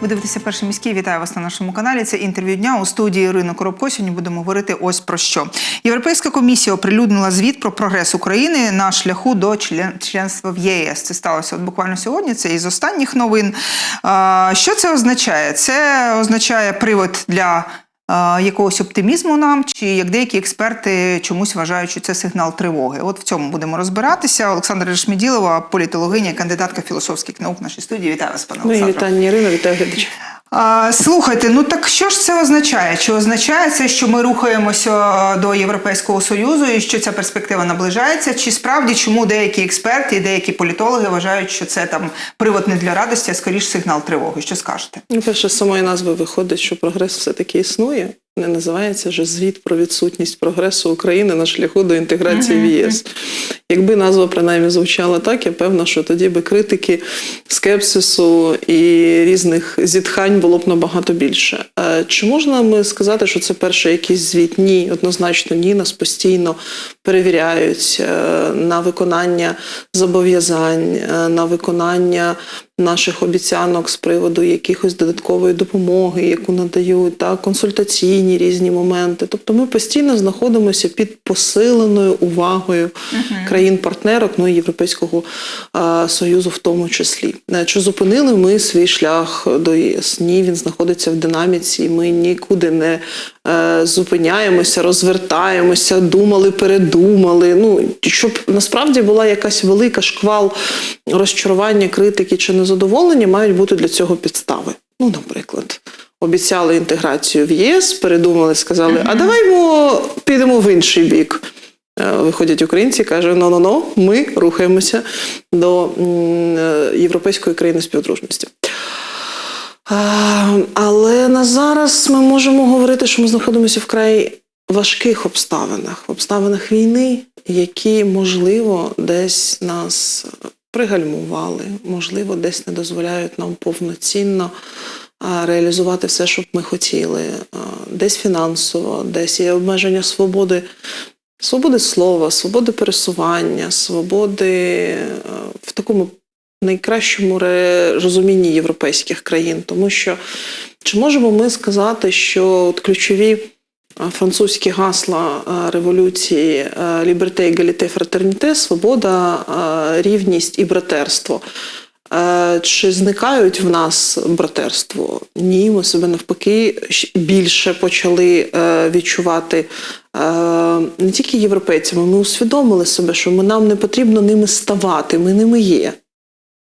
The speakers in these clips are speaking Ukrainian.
Ви дивитеся перший міський. Вітаю вас на нашому каналі. Це інтерв'ю дня у студії Ірини Коробко. Сьогодні будемо говорити ось про що. Європейська комісія оприлюднила звіт про прогрес України на шляху до член- членства в ЄС. Це сталося от буквально сьогодні. Це із останніх новин. Що це означає? Це означає привод для якогось оптимізму нам, чи як деякі експерти чомусь вважають, що це сигнал тривоги. От в цьому будемо розбиратися. Олександра Решмеділова, політологиня, кандидатка філософських наук в нашій студії. Вітаю вас, пане Мої Олександре. вітання, Ірина, вітаю глядачів. Слухайте, ну так що ж це означає? Чи означає це, що ми рухаємося е, до Європейського Союзу і що ця перспектива наближається? Чи справді чому деякі експерти і деякі політологи вважають, що це там привод не для радості, а скоріш сигнал тривоги? Що скажете? Ну, перше, з самої назви виходить, що прогрес все-таки існує. Не називається вже звіт про відсутність прогресу України на шляху до інтеграції в ЄС. Якби назва принаймні звучала так, я певна, що тоді би критики, скепсису і різних зітхань було б набагато більше. Чи можна ми сказати, що це перший якийсь звіт? Ні, однозначно ні. Нас постійно перевіряють е, на виконання зобов'язань, е, на виконання наших обіцянок з приводу якихось додаткової допомоги, яку надають, та консультаційні різні моменти. Тобто ми постійно знаходимося під посиленою увагою країн-партнерок, ну і Європейського е, Союзу в тому числі. Е, Чи зупинили ми свій шлях до ЄС? Ні, він знаходиться в динаміці, і ми нікуди не е, зупиняємося, розвертаємося, думали, передумали. Ну, щоб насправді була якась велика шквал розчарування, критики чи незадоволення, мають бути для цього підстави. Ну, наприклад. Обіцяли інтеграцію в єС, передумали, сказали, а даваймо підемо в інший бік. Е, Виходять українці, кажуть, ну ну ну ми рухаємося до е, європейської країни співдружності. Але на зараз ми можемо говорити, що ми знаходимося в край важких обставинах, обставинах війни, які, можливо, десь нас пригальмували, можливо, десь не дозволяють нам повноцінно реалізувати все, що б ми хотіли. Десь фінансово, десь є обмеження свободи свободи слова, свободи пересування, свободи в такому найкращому розумінні європейських країн. Тому що чи можемо ми сказати, що от ключові французькі гасла е, революції е, «Liberté, égalité, fraternité» – свобода, е, рівність і братерство. Чи зникають в нас братерство? Ні, ми себе навпаки більше почали відчувати не тільки європейцями, ми усвідомили себе, що нам не потрібно ними ставати, ми ними є.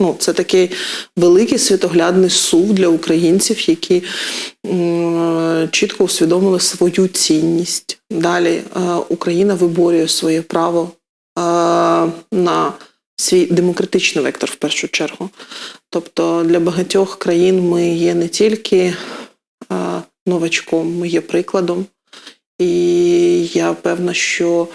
Ну, це такий великий світоглядний сув для українців, які чітко усвідомили свою цінність. Далі е, Україна виборює своє право е, на свій демократичний вектор в першу чергу. Тобто для багатьох країн ми є не тільки е, новачком, ми є прикладом. І я певна, що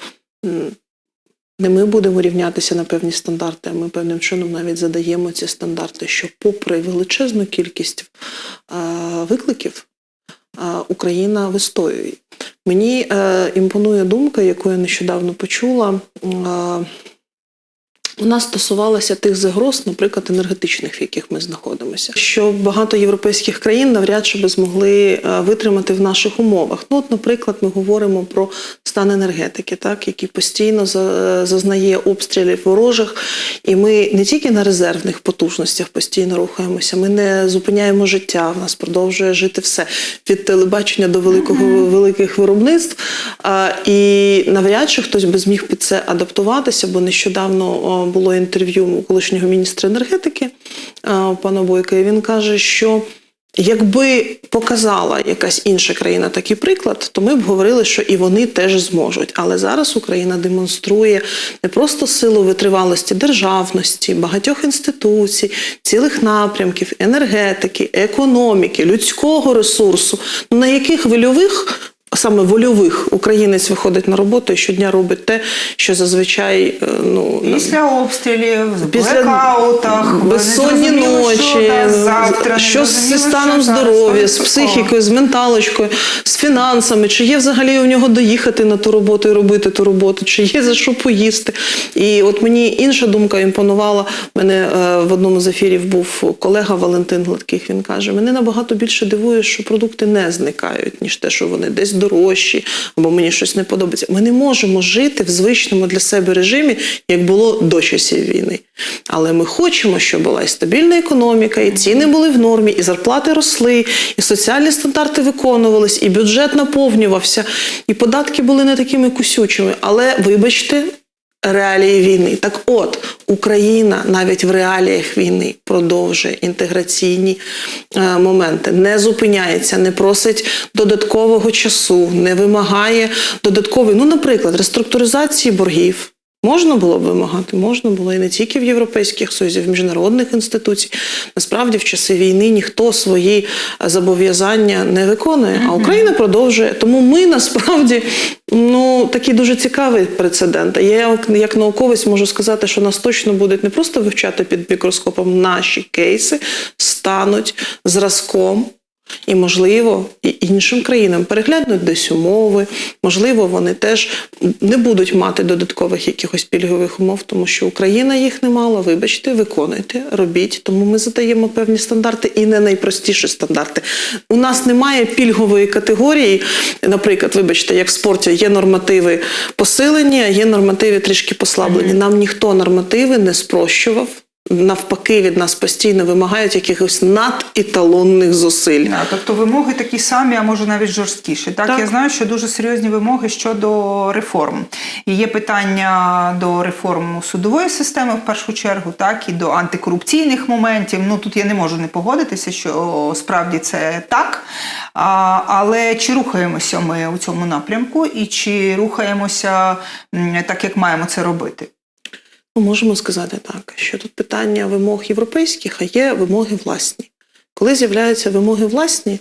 не ми будемо рівнятися на певні стандарти, а ми певним чином навіть задаємо ці стандарти, що попри величезну кількість е, викликів, е, Україна вистоює. Мені е, імпонує думка, яку я нещодавно почула. Е, вона стосувалася тих загроз, наприклад, енергетичних, в яких ми знаходимося. Що багато європейських країн навряд чи би змогли е, витримати в наших умовах. Ну, от, наприклад, ми говоримо про стан енергетики, так який постійно за- зазнає обстрілів ворожих, і ми не тільки на резервних потужностях постійно рухаємося, ми не зупиняємо життя. В нас продовжує жити все від телебачення до великого великих виробництв. А, і навряд чи хтось би зміг під це адаптуватися, бо нещодавно було інтерв'ю колишнього міністра енергетики пана Бойка, і він каже, що. Якби показала якась інша країна такий приклад, то ми б говорили, що і вони теж зможуть. Але зараз Україна демонструє не просто силу витривалості державності, багатьох інституцій, цілих напрямків, енергетики, економіки, людського ресурсу, ну на яких вильових саме вольових українець виходить на роботу і щодня робить те, що зазвичай е, ну Після обстрілів, в Після блекаутах, безсонні ночі, що, завтра, що з станом здоров'я, з психікою, з менталочкою, з фінансами, чи є взагалі у нього доїхати на ту роботу і робити ту роботу, чи є за що поїсти. І от мені інша думка імпонувала. Мене е, в одному з ефірів був колега Валентин Гладких. Він каже: мене набагато більше дивує, що продукти не зникають, ніж те, що вони десь дорожчі, або мені щось не подобається. Ми не можемо жити в звичному для себе режимі, як було до часів війни. Але ми хочемо, щоб була і стабільна економіка, і ціни були в нормі, і зарплати росли, і соціальні стандарти виконувались, і бюджет наповнювався, і податки були не такими кусючими. Але вибачте. Реалії війни. Так от, Україна навіть в реаліях війни продовжує інтеграційні е, моменти, не зупиняється, не просить додаткового часу, не вимагає додаткової, ну, наприклад, реструктуризації боргів. Можна було б вимагати, можна було і не тільки в Європейських Союзів, в міжнародних інституцій. Насправді, в часи війни ніхто свої е, зобов'язання не виконує, а Україна продовжує. Тому ми насправді ну такий дуже цікавий прецедент. Я як, як науковець можу сказати, що нас точно будуть не просто вивчати під мікроскопом наші кейси, стануть зразком. І, можливо, і іншим країнам переглянуть десь умови, можливо, вони теж не будуть мати додаткових якихось пільгових умов, тому що Україна їх не мала. Вибачте, виконуйте, робіть. Тому ми задаємо певні стандарти і не найпростіші стандарти. У нас немає пільгової категорії. Наприклад, вибачте, як в спорті є нормативи посилені, а є нормативи трішки послаблені. Нам ніхто нормативи не спрощував. Навпаки, від нас постійно вимагають якихось надеталонних зусиль. Да, тобто вимоги такі самі, а може навіть жорсткіші. Так? Так. я знаю, що дуже серйозні вимоги щодо реформ. І є питання до реформ судової системи в першу чергу, так і до антикорупційних моментів. Ну тут я не можу не погодитися, що справді це так. А, але чи рухаємося ми у цьому напрямку, і чи рухаємося так, як маємо це робити? Ми можемо сказати так, що тут питання вимог європейських, а є вимоги власні. Коли з'являються вимоги власні,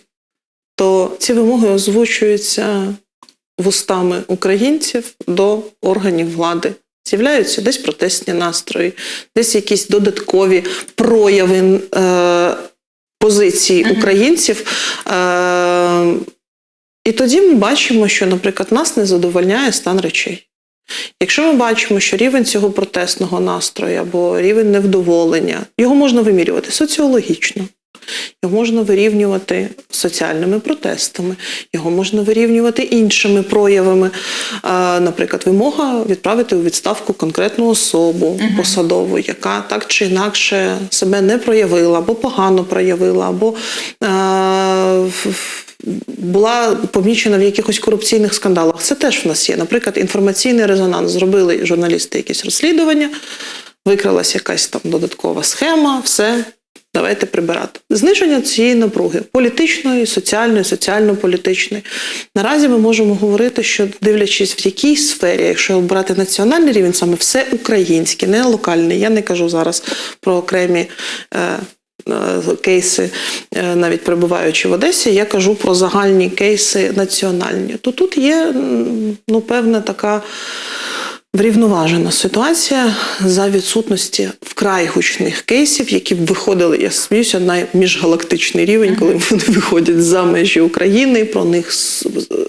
то ці вимоги озвучуються вустами українців до органів влади. З'являються десь протестні настрої, десь якісь додаткові прояви е, позиції Мгм. українців. Е, і тоді ми бачимо, що, наприклад, нас не задовольняє стан речей. Якщо ми бачимо, що рівень цього протестного настрою або рівень невдоволення, його можна вимірювати соціологічно, його можна вирівнювати соціальними протестами, його можна вирівнювати іншими проявами. Наприклад, вимога відправити у відставку конкретну особу посадову, яка так чи інакше себе не проявила, або погано проявила, або в- була помічена в якихось корупційних скандалах. Це теж в нас є. Наприклад, інформаційний резонанс. Зробили журналісти якісь розслідування, викралась якась там додаткова схема, все. Давайте прибирати. Зниження цієї напруги політичної, соціальної, соціально-політичної. Наразі ми можемо говорити, що дивлячись в якій сфері, якщо брати національний рівень, саме все українське, не локальне. Я не кажу зараз про окремі. Е, Кейси, е, навіть перебуваючи в Одесі, я кажу про загальні кейси національні. То тут є ну, певна така врівноважена ситуація за відсутності вкрай гучних кейсів, які б виходили, я сміюся, на міжгалактичний рівень, коли вони виходять за межі України, про них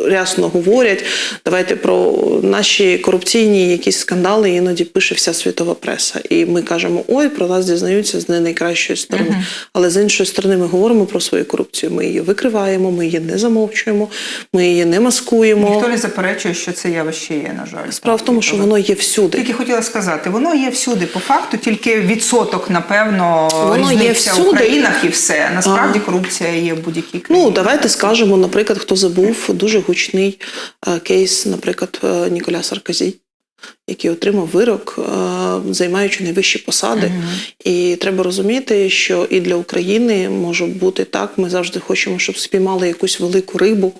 рясно говорять. Давайте про наші корупційні якісь скандали іноді пише вся світова преса. І ми кажемо, ой, про нас дізнаються з не найкращої сторони. Мгм. Але з іншої сторони, ми говоримо про свою корупцію. Ми її викриваємо, ми її не замовчуємо, ми її не маскуємо. Ніхто не заперечує, що це явище є, на жаль. Справа в тому, що воно є всюди. Тільки хотіла сказати, воно є всюди по факту, тільки відсоток, напевно, Воно є всюди. в країнах і все. Насправді корупція є в будь-якій країні. Ну, давайте скажемо, наприклад, хто забув дуже гучний е, кейс, наприклад, е, Ніколя Саркозі, який отримав вирок, е, займаючи найвищі посади. Мгм. І треба розуміти, що і для України може бути так. Ми завжди хочемо, щоб спіймали якусь велику рибу.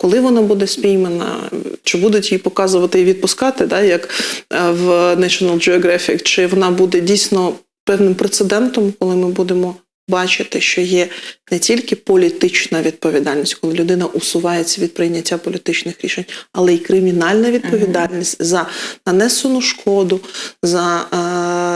Коли вона буде спіймана, чи будуть її показувати і відпускати, да, як е, в National Geographic, чи вона буде дійсно певним прецедентом, коли ми будемо бачити, що є не тільки політична відповідальність, коли людина усувається від прийняття політичних рішень, але й кримінальна відповідальність за нанесену шкоду, за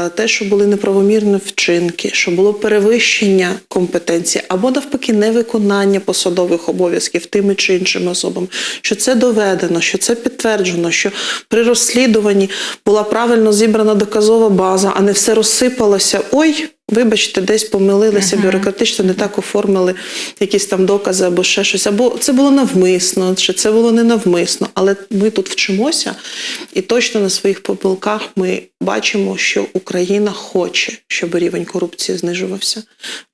е, те, що були неправомірні вчинки, що було перевищення компетенції або навпаки невиконання посадових обов'язків тими чи іншими особами, що це доведено, що це підтверджено, що при розслідуванні була правильно зібрана доказова база, а не все розсипалося. Ой, вибачте, десь помилилися бюрократично, не так оформили якісь там докази або ще щось. Або це було навмисно, чи це було не навмисно. Але ми тут вчимося, і точно на своїх помилках ми бачимо, що Україна хоче, щоб рівень корупції знижувався.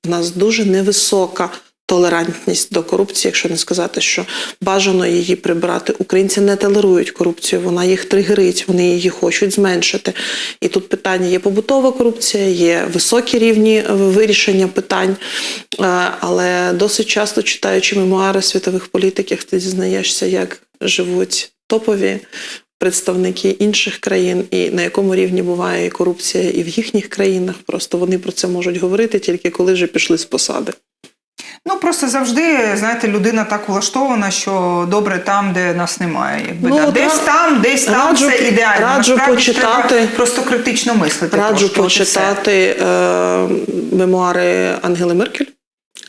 В нас дуже невисока. Толерантність до корупції, якщо не сказати, що бажано її прибрати. Українці не толерують корупцію, вона їх тригерить, вони її хочуть зменшити. І тут питання є побутова корупція, є високі рівні вирішення питань. Е, Але досить часто читаючи мемуари світових політиків, ти дізнаєшся, як живуть топові представники інших країн, і на якому рівні буває корупція і в їхніх країнах. Просто вони про це можуть говорити тільки коли вже пішли з посади. Ну просто завжди, знаєте, людина так влаштована, що добре там, де нас немає. Якби Ну, да. десь ра- там, десь там раджу- все ідеально. раджу Насправді почитати- треба просто критично мислити. Раджу почитати е, мемуари Ангели Меркель.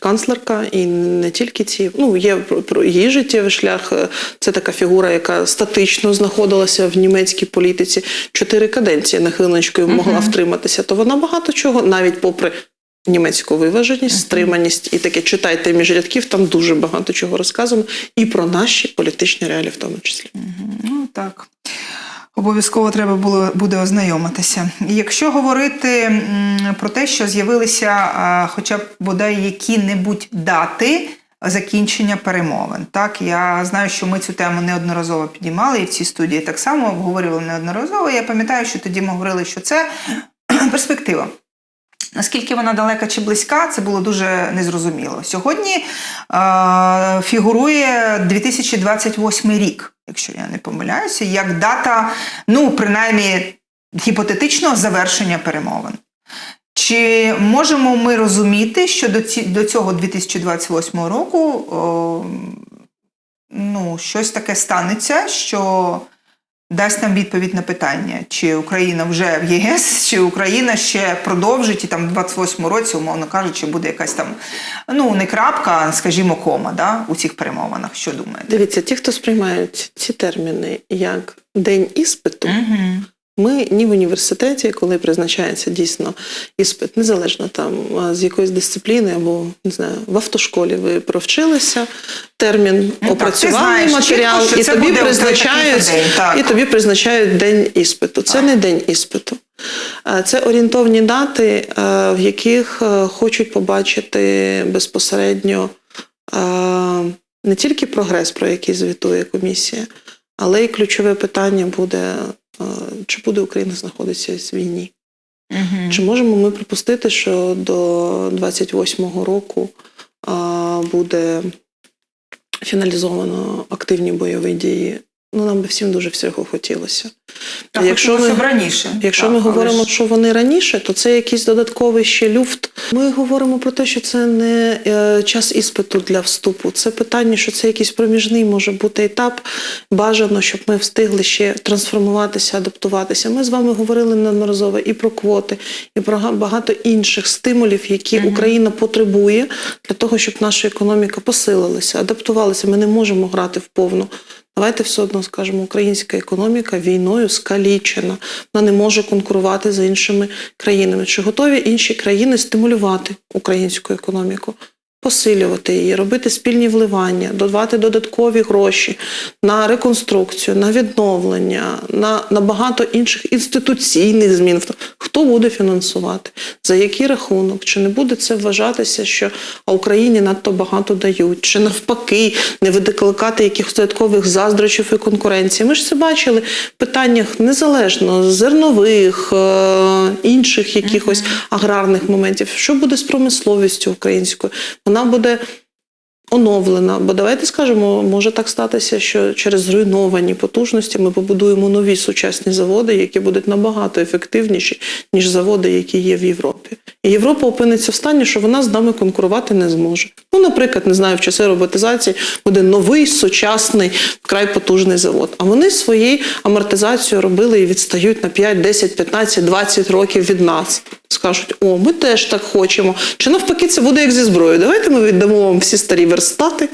Канцлерка, і не тільки ці. Ну, є про, її життєвий шлях. е, Це така фігура, яка статично знаходилася в німецькій політиці. Чотири каденції на хвилиночку могла втриматися. То вона багато чого, навіть попри німецьку виваженість, стриманість і таке читайте між рядків, там дуже багато чого розказано, і про наші політичні реалії в тому числі. Ну так. Обов'язково треба було буде ознайомитися. Якщо говорити про те, що з'явилися хоча б бодай які-небудь дати закінчення перемовин. Так, я знаю, що ми цю тему неодноразово підіймали, і в цій студії так само обговорювали неодноразово. Я пам'ятаю, що тоді ми говорили, що це перспектива. Наскільки вона далека чи близька, це було дуже незрозуміло. Сьогодні е, фігурує 2028 рік, якщо я не помиляюся, як дата, ну, принаймні, гіпотетичного завершення перемовин. Чи можемо ми розуміти, що до, ці, до цього 2028 року о, ну, щось таке станеться, що дасть нам відповідь на питання, чи Україна вже в ЄС, чи Україна ще продовжить, і там в 28 році, умовно кажучи, буде якась там, ну не крапка, а, скажімо, кома да, у цих перемовинах. Що думаєте? Дивіться, ті, хто сприймають ці терміни як день іспиту, Угу. Ми ні в університеті, коли призначається дійсно іспит, незалежно там з якоїсь дисципліни або не знаю, в автошколі ви провчилися, термін Ну, опрацювали матеріал, чітко, і тобі призначають день, і тобі призначають день іспиту. Це Так. не день іспиту. Це орієнтовні дати, в яких хочуть побачити безпосередньо не тільки прогрес, про який звітує комісія, але й ключове питання буде, чи буде Україна знаходитися в війні. Угу. Чи можемо ми припустити, що до 28-го року буде фіналізовано активні бойові дії? Ну, нам би всім дуже всього хотілося. Так, якщо ми- раніше. Якщо Так, ми говоримо, ж- що вони раніше, то це якийсь додатковий ще люфт. Ми говоримо про те, що це не е, час іспиту для вступу. Це питання, що це якийсь проміжний може бути етап. Бажано, щоб ми встигли ще трансформуватися, адаптуватися. Ми з вами говорили неодноразово і про квоти, і про багато інших стимулів, які Україна потребує для того, щоб наша економіка посилилася, адаптувалася. Ми не можемо грати в повну. Давайте все одно скажемо, українська економіка війною скалічена. Вона не може конкурувати з іншими країнами. Чи готові інші країни стимулювати українську економіку? Посилювати її, робити спільні вливання, додавати додаткові гроші на реконструкцію, на відновлення, на, на багато інших інституційних змін. Хто буде фінансувати? За який рахунок? Чи не буде це вважатися, що Україні надто багато дають, чи навпаки не викликати якихось додаткових заздрочів і конкуренції? Ми ж це бачили в питаннях незалежно зернових, е, інших якихось аграрних моментів. Що буде з промисловістю українською? Вона буде оновлена. Бо давайте скажемо, може так статися, що через зруйновані потужності ми побудуємо нові сучасні заводи, які будуть набагато ефективніші, ніж заводи, які є в Європі. І Європа опиниться в стані, що вона з нами конкурувати не зможе. Ну, наприклад, не знаю, в часи роботизації буде новий сучасний вкрай потужний завод. А вони свої амортизацію робили і відстають на 5, 10, 15, 20 років від нас. Скажуть, о, ми теж так хочемо. Чи навпаки, це буде як зі зброєю. Давайте ми віддамо вам всі старі верстати.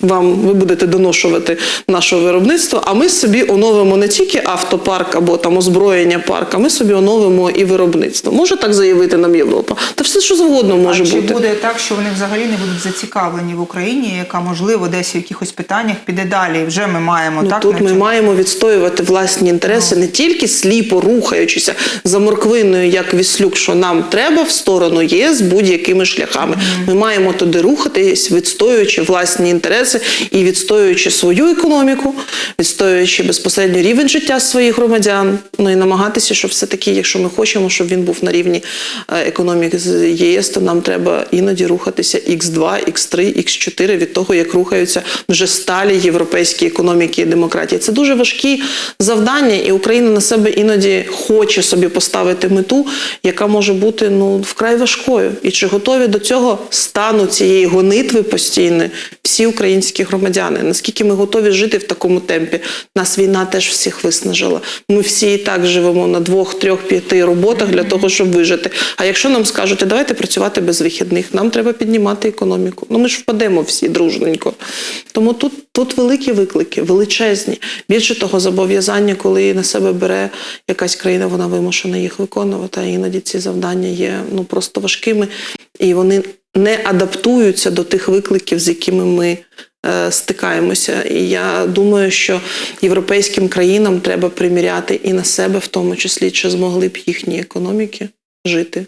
Вам ви будете доношувати наше виробництво, а ми собі оновимо не тільки автопарк або там озброєння парк, а ми собі оновимо і виробництво. Може так заявити нам Європа? Та все що завгодно може а чи бути. буде так, що вони взагалі не будуть зацікавлені в Україні, яка можливо десь в якихось питаннях піде далі? Вже ми маємо Ну, так тут ми маємо відстоювати власні інтереси не тільки сліпо рухаючися за морквиною, як віслюк, що нам треба в сторону ЄС будь-якими шляхами. Ми маємо туди рухатись, відстоюючи власні інтереси і відстоюючи свою економіку, відстоюючи безпосередньо рівень життя своїх громадян. Ну і намагатися, щоб все таки, якщо ми хочемо, щоб він був на рівні е, економіки з ЄС, то нам треба іноді рухатися X2, X3, X4 від того, як рухаються вже сталі європейські економіки і демократії. Це дуже важкі завдання, і Україна на себе іноді хоче собі поставити мету, яка може бути ну вкрай важкою. І чи готові до цього стану цієї гонитви постійної всі українські громадяни? Наскільки ми готові жити в такому темпі? Нас війна теж всіх виснажила. Ми всі і так живемо на двох, трьох, п'яти роботах для того, щоб вижити. А якщо нам скажуть, давайте працювати без вихідних, нам треба піднімати економіку. Ну ми ж впадемо всі дружненько. Тому тут, тут великі виклики, величезні. Більше того, зобов'язання, коли на себе бере якась країна, вона вимушена їх виконувати. А іноді ці завдання є ну просто важкими, і вони не адаптуються до тих викликів, з якими ми стикаємося. І я думаю, що європейським країнам треба приміряти і на себе, в тому числі, чи змогли б їхні економіки жити.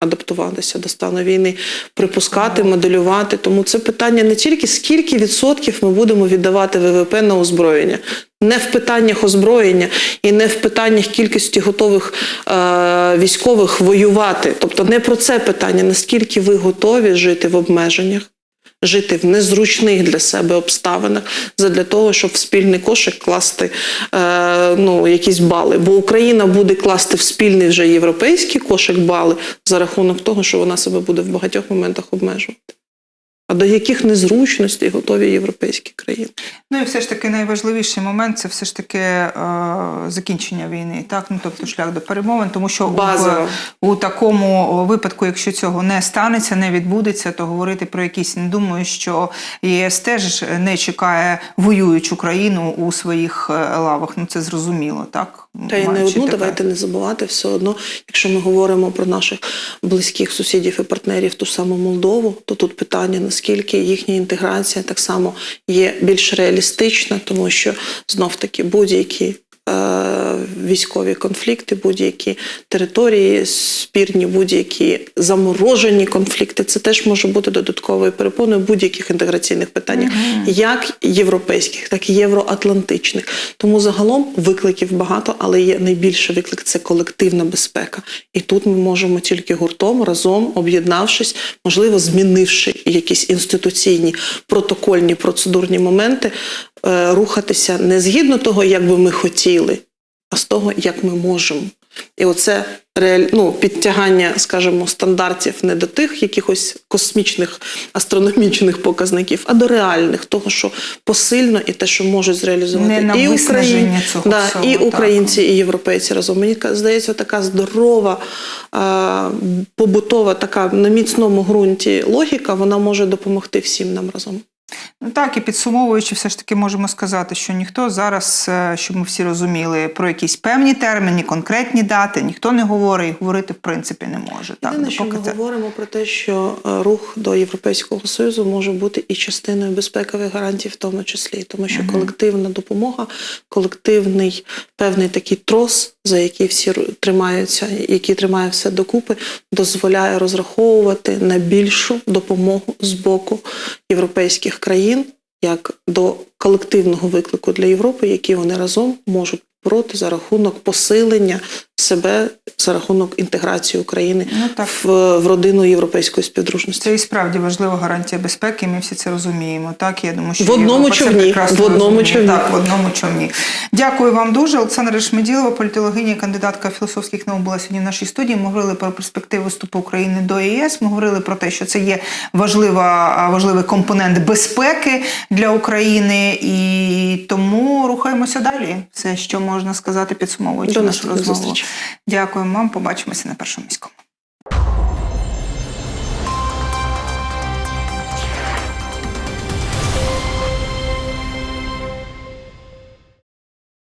Адаптуватися до стану війни, припускати, моделювати. Тому це питання не тільки скільки відсотків ми будемо віддавати ВВП на озброєння, не в питаннях озброєння і не в питаннях кількості готових е, військових воювати. Тобто не про це питання, наскільки ви готові жити в обмеженнях, жити в незручних для себе обставинах, задля того, щоб в спільний кошик класти е, ну, якісь бали. Бо Україна буде класти в спільний вже європейський кошик бали за рахунок того, що вона себе буде в багатьох моментах обмежувати. А до яких незручностей готові європейські країни? Ну і все ж таки найважливіший момент це все ж таки е, закінчення війни, так ну тобто шлях до перемовин, тому що Базово. в, у такому випадку, якщо цього не станеться, не відбудеться, то говорити про якісь не думаю, що ЄС теж не чекає воюючу країну у своїх е, лавах. Ну це зрозуміло, так Та й не одну, давайте не забувати все одно. Якщо ми говоримо про наших близьких сусідів і партнерів, ту саму Молдову, то тут питання, наскільки їхня інтеграція так само є більш реалістична, тому що знов таки будь-які. Е, Військові конфлікти, будь-які території спірні, будь-які заморожені конфлікти, це теж може бути додатковою перепоною будь-яких інтеграційних питаннях, як європейських, так і євроатлантичних. Тому загалом викликів багато, але є найбільший виклик це колективна безпека. І тут ми можемо тільки гуртом, разом об'єднавшись, можливо, змінивши якісь інституційні протокольні процедурні моменти, рухатися не згідно того, як би ми хотіли, а з того, як ми можемо. І оце ну, підтягання, скажімо, стандартів не до тих якихось космічних астрономічних показників, а до реальних, того, що посильно і те, що можуть зреалізувати Не і Україні, цього да, всього, і так. українці, і європейці разом. Мені здається, така здорова, а, побутова, така на міцному ґрунті логіка, вона може допомогти всім нам разом. Ну так, і підсумовуючи, все ж таки можемо сказати, що ніхто зараз, е, щоб ми всі розуміли, про якісь певні терміни, конкретні дати, ніхто не говорить і говорити в принципі не може. Так, Єдине, що ми це- говоримо про те, що е, рух до Європейського Союзу може бути і частиною безпекових гарантій, в тому числі, тому що колективна допомога, колективний певний такий трос, за який всі тримаються, який тримає все докупи, дозволяє розраховувати на більшу допомогу з боку європейських країн як до колективного виклику для Європи, які вони разом можуть проти за рахунок посилення себе за рахунок інтеграції України Ну, так. в, в родину європейської співдружності. Це і справді важлива гарантія безпеки. Ми всі це розуміємо. Так я думаю, що В одному човні, в одному човні. Так, в одному човні. Дякую вам дуже. Олександра Шмеділова, політологиня, кандидатка філософських наук, була сьогодні в нашій студії. Ми говорили про перспективи вступу України до ЄС. Ми говорили про те, що це є важлива, важливий компонент безпеки для України, і тому рухаємося далі. Все, що можна сказати, підсумовуючи нашу розмову. зустрічі. Дякую вам. Побачимося на першому міському.